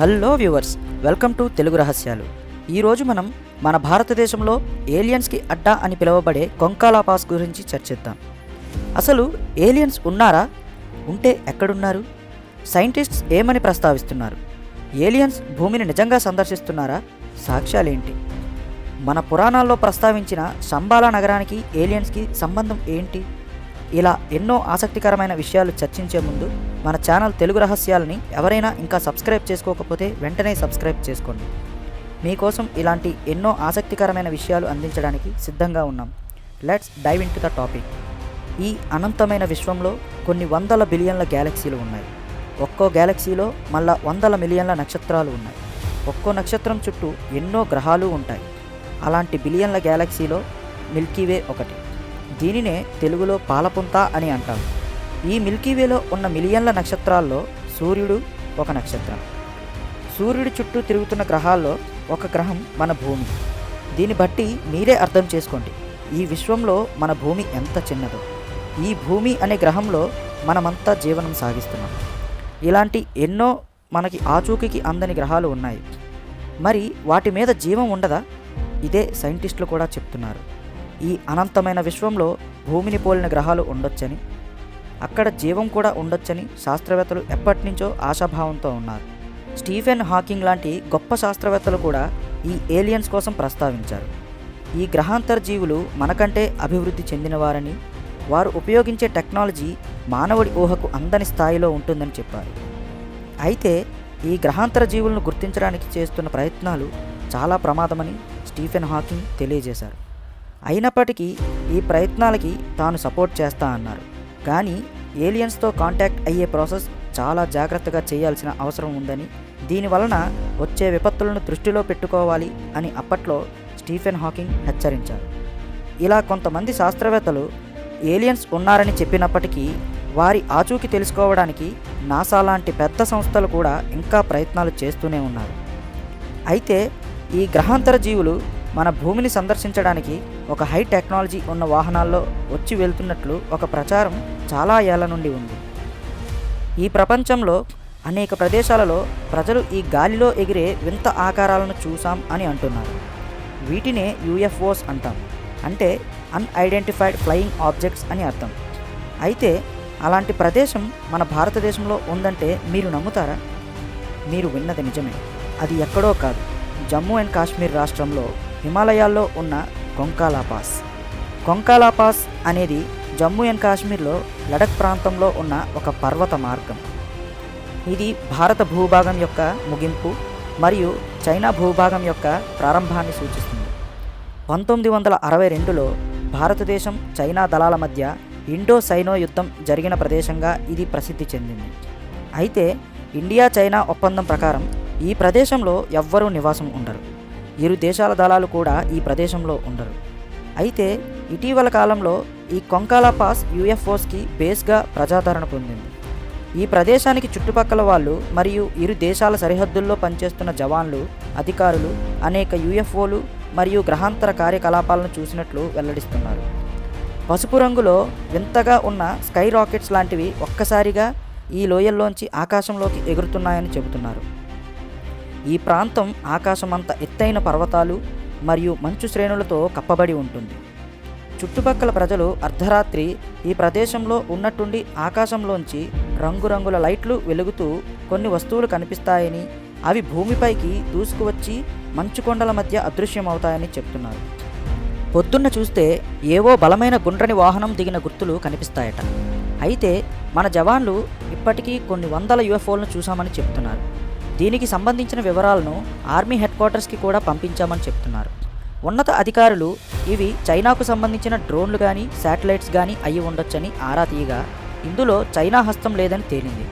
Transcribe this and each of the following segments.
Hello viewers welcome to Telugu రహస్యాలు. ఈరోజు మనం మన భారతదేశంలో ఏలియన్స్కి అడ్డా అని పిలువబడే కొంకాలా పాస్ గురించి చర్చిద్దాం. అసలు ఏలియన్స్ ఉన్నారా? ఉంటే ఎక్కడున్నారు? సైంటిస్ట్స్ ఏమని ప్రస్తావిస్తున్నారు? ఏలియన్స్ భూమిని నిజంగా సందర్శిస్తున్నారా? సాక్ష్యాలేంటి? మన పురాణాల్లో ప్రస్తావించిన సంబాలా నగరానికి ఏలియన్స్కి సంబంధం ఏంటి? ఇలా ఎన్నో ఆసక్తికరమైన విషయాలు చర్చించే ముందు మన ఛానల్ తెలుగు రహస్యాలని ఎవరైనా ఇంకా సబ్స్క్రైబ్ చేసుకోకపోతే వెంటనే సబ్స్క్రైబ్ చేసుకోండి. మీకోసం ఇలాంటి ఎన్నో ఆసక్తికరమైన విషయాలు అందించడానికి సిద్ధంగా ఉన్నాం. Let's dive into the topic ఈ అనంతమైన విశ్వంలో కొన్ని వందల బిలియన్ల గ్యాలక్సీలు ఉన్నాయి. ఒక్కో గ్యాలక్సీలో మళ్ళా వందల మిలియన్ల నక్షత్రాలు ఉన్నాయి. ఒక్కో నక్షత్రం చుట్టూ ఎన్నో గ్రహాలు ఉంటాయి. అలాంటి బిలియన్ల గ్యాలక్సీలో మిల్కీవే ఒకటి. దీనినే తెలుగులో పాలపుంత అని అంటారు. ఈ మిల్కీవేలో ఉన్న మిలియన్ల నక్షత్రాల్లో సూర్యుడు ఒక నక్షత్రం. సూర్యుడి చుట్టూ తిరుగుతున్న గ్రహాల్లో ఒక గ్రహం మన భూమి. దీన్ని బట్టి మీరే అర్థం చేసుకోండి. ఈ విశ్వంలో మన భూమి ఎంత చిన్నదో. ఈ భూమి అనే గ్రహంలో మనమంతా జీవనం సాగిస్తున్నాం. ఇలాంటి ఎన్నో మనకి ఆచూకీకి అందని గ్రహాలు ఉన్నాయి. మరి వాటి మీద జీవం ఉండదా? ఇదే సైంటిస్టులు కూడా చెప్తున్నారు. ఈ అనంతమైన విశ్వంలో భూమిని పోలిన గ్రహాలు ఉండొచ్చని అక్కడ జీవం కూడా ఉండొచ్చని శాస్త్రవేత్తలు ఎప్పటి నుంచో ఆశాభావంతో ఉన్నారు. స్టీఫెన్ హాకింగ్ లాంటి గొప్ప శాస్త్రవేత్తలు కూడా ఈ ఏలియన్స్ కోసం ప్రస్తావించారు. ఈ గ్రహాంతర జీవులు మనకంటే అభివృద్ధి చెందినవారని వారు ఉపయోగించే టెక్నాలజీ మానవుడి ఊహకు అందని స్థాయిలో ఉంటుందని చెప్పారు. అయితే ఈ గ్రహాంతర జీవులను గుర్తించడానికి చేస్తున్న ప్రయత్నాలు చాలా ప్రమాదమని స్టీఫెన్ హాకింగ్ తెలియజేశారు. అయినప్పటికీ ఈ ప్రయత్నాలకి తాను సపోర్ట్ చేస్తా అన్నారు. కానీ ఏలియన్స్తో కాంటాక్ట్ అయ్యే ప్రాసెస్ చాలా జాగ్రత్తగా చేయాల్సిన అవసరం ఉందని దీనివలన వచ్చే విపత్తులను దృష్టిలో పెట్టుకోవాలి అని అప్పట్లో స్టీఫెన్ హాకింగ్ హెచ్చరించారు. ఇలా కొంతమంది శాస్త్రవేత్తలు ఏలియన్స్ ఉన్నారని చెప్పినప్పటికీ వారి ఆచూకీ తెలుసుకోవడానికి నాసా లాంటి పెద్ద సంస్థలు కూడా ఇంకా ప్రయత్నాలు చేస్తూనే ఉన్నారు. అయితే ఈ గ్రహాంతర జీవులు మన భూమిని సందర్శించడానికి ఒక హై టెక్నాలజీ ఉన్న వాహనాల్లో వచ్చి వెళ్తున్నట్లు ఒక ప్రచారం చాలా ఏళ్ళ నుండి ఉంది. ఈ ప్రపంచంలో అనేక ప్రదేశాలలో ప్రజలు ఈ గాలిలో ఎగిరే వింత ఆకారాలను చూసాం అని అంటున్నారు. వీటినే యూఎఫ్ఓస్ అంటాం. అంటే అన్ఐడెంటిఫైడ్ ఫ్లయింగ్ ఆబ్జెక్ట్స్ అని అర్థం. అయితే అలాంటి ప్రదేశం మన భారతదేశంలో ఉందంటే మీరు నమ్ముతారా? మీరు విన్నది నిజమే. అది ఎక్కడో కాదు. జమ్మూ అండ్ కాశ్మీర్ రాష్ట్రంలో హిమాలయాల్లో ఉన్న కొంకాలా పాస్. కొంకాలా పాస్ అనేది జమ్మూ అండ్ కాశ్మీర్లో లడక్ ప్రాంతంలో ఉన్న ఒక పర్వత మార్గం. ఇది భారత భూభాగం యొక్క ముగింపు మరియు చైనా భూభాగం యొక్క ప్రారంభాన్ని సూచిస్తుంది. పంతొమ్మిది వందల అరవై రెండులో భారతదేశం చైనా దళాల మధ్య ఇండో సైనో యుద్ధం జరిగిన ప్రదేశంగా ఇది ప్రసిద్ధి చెందింది. అయితే ఇండియా చైనా ఒప్పందం ప్రకారం ఈ ప్రదేశంలో ఎవ్వరూ నివాసం ఉండరు. ఇరు దేశాల దళాలు కూడా ఈ ప్రదేశంలో ఉండరు. అయితే ఇటీవల కాలంలో ఈ కొంకాలా పాస్ యుఎఫ్ఓస్కి బేస్గా ప్రజాదరణ పొందింది. ఈ ప్రదేశానికి చుట్టుపక్కల వాళ్ళు మరియు ఇరు దేశాల సరిహద్దుల్లో పనిచేస్తున్న జవాన్లు అధికారులు అనేక యుఎఫ్ఓలు మరియు గ్రహాంతర కార్యకలాపాలను చూసినట్లు వెల్లడిస్తున్నారు. పసుపు రంగులో వింతగా ఉన్న స్కై రాకెట్స్ లాంటివి ఒక్కసారిగా ఈ లోయల్లోంచి ఆకాశంలోకి ఎగురుతున్నాయని చెబుతున్నారు. ఈ ప్రాంతం ఆకాశమంత ఎత్తైన పర్వతాలు మరియు మంచు శ్రేణులతో కప్పబడి ఉంటుంది. చుట్టుపక్కల ప్రజలు అర్ధరాత్రి ఈ ప్రదేశంలో ఉన్నట్టుండి ఆకాశంలోంచి రంగురంగుల లైట్లు వెలుగుతూ కొన్ని వస్తువులు కనిపిస్తాయని అవి భూమిపైకి దూసుకువచ్చి మంచు కొండల మధ్య అదృశ్యమవుతాయని చెప్తున్నారు. పొద్దున్న చూస్తే ఏవో బలమైన గుండ్రని వాహనం దిగిన గుర్తులు కనిపిస్తాయట. అయితే మన జవాన్లు ఇప్పటికీ కొన్ని వందల యుఎఫ్ఓలను చూశామని చెప్తున్నారు. దీనికి సంబంధించిన వివరాలను ఆర్మీ హెడ్ క్వార్టర్స్కి కూడా పంపించామని చెప్తున్నారు. ఉన్నత అధికారులు ఇవి చైనాకు సంబంధించిన డ్రోన్లు కానీ శాటిలైట్స్ కానీ అయి ఉండొచ్చని ఆరా తీయగా ఇందులో చైనా హస్తం లేదని తేలింది.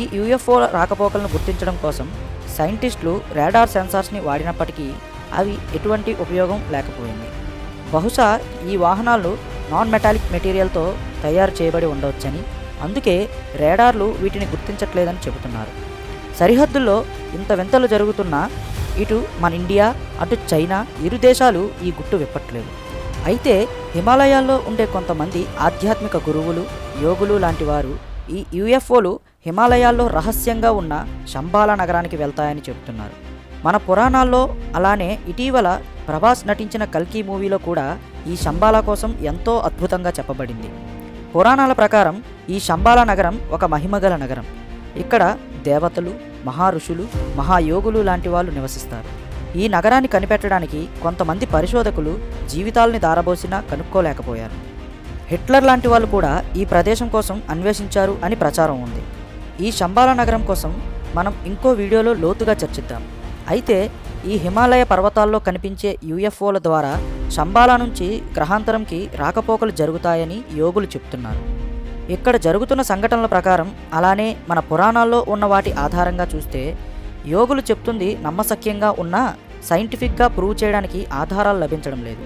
ఈ యుఎఫ్ఓ రాకపోకలను గుర్తించడం కోసం సైంటిస్టులు రాడార్ సెన్సార్స్ని వాడినప్పటికీ అవి ఎటువంటి ఉపయోగం లేకపోయింది. బహుశా ఈ వాహనాలు నాన్ మెటాలిక్ మెటీరియల్తో తయారు చేయబడి ఉండవచ్చని అందుకే రేడార్లు వీటిని గుర్తించట్లేదని చెబుతున్నారు. సరిహద్దుల్లో ఇంత వింతలు జరుగుతున్నా ఇటు మన ఇండియా అటు చైనా ఇరు దేశాలు ఈ గుట్టు విప్పట్లేదు. అయితే హిమాలయాల్లో ఉండే కొంతమంది ఆధ్యాత్మిక గురువులు యోగులు లాంటి వారు ఈ యుఎఫ్ఓలు హిమాలయాల్లో రహస్యంగా ఉన్న శంబాల నగరానికి వెళ్తాయని చెబుతున్నారు. మన పురాణాల్లో అలానే ఇటీవల ప్రభాస్ నటించిన కల్కి మూవీలో కూడా ఈ శంబాల కోసం ఎంతో అద్భుతంగా చెప్పబడింది. పురాణాల ప్రకారం ఈ శంబాల నగరం ఒక మహిమగల నగరం. ఇక్కడ దేవతలు మహారుషులు మహాయోగులు లాంటి వాళ్ళు నివసిస్తారు. ఈ నగరాన్ని కనిపెట్టడానికి కొంతమంది పరిశోధకులు జీవితాల్ని దారబోసినా కనుక్కోలేకపోయారు. హిట్లర్ లాంటి వాళ్ళు కూడా ఈ ప్రదేశం కోసం అన్వేషించారు అని ప్రచారం ఉంది. ఈ శంబాల నగరం కోసం మనం ఇంకో వీడియోలో లోతుగా చర్చిద్దాం. అయితే ఈ హిమాలయ పర్వతాల్లో కనిపించే యూఎఫ్ఓల ద్వారా శంబాల నుంచి గ్రహాంతరంకి రాకపోకలు జరుగుతాయని యోగులు చెప్తున్నారు. ఇక్కడ జరుగుతున్న సంఘటనల ప్రకారం అలానే మన పురాణాల్లో ఉన్న వాటి ఆధారంగా చూస్తే యోగులు చెప్తుంది నమ్మసక్యంగా ఉన్నా సైంటిఫిక్గా ప్రూవ్ చేయడానికి ఆధారాలు లభించడం లేదు.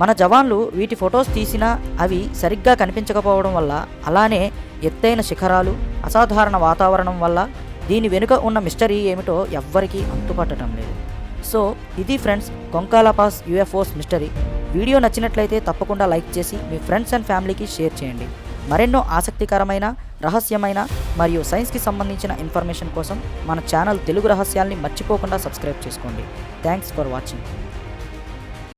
మన జవాన్లు వీటి ఫొటోస్ తీసినా అవి సరిగ్గా కనిపించకపోవడం వల్ల అలానే ఎత్తైన శిఖరాలు అసాధారణ వాతావరణం వల్ల దీని వెనుక ఉన్న మిస్టరీ ఏమిటో ఎవ్వరికీ అంతుపట్టడం లేదు. సో ఇది ఫ్రెండ్స్ కొంకాలపాస్ యూఎఫ్ఓస్ మిస్టరీ. వీడియో నచ్చినట్లయితే తప్పకుండా లైక్ చేసి మీ ఫ్రెండ్స్ అండ్ ఫ్యామిలీకి షేర్ చేయండి. మరెన్నో ఆసక్తికరమైన రహస్యమైన మరియు సైన్స్కి సంబంధించిన ఇన్ఫర్మేషన్ కోసం మన ఛానల్ తెలుగు రహస్యాల్ని మర్చిపోకుండా సబ్స్క్రైబ్ చేసుకోండి. Thanks for watching.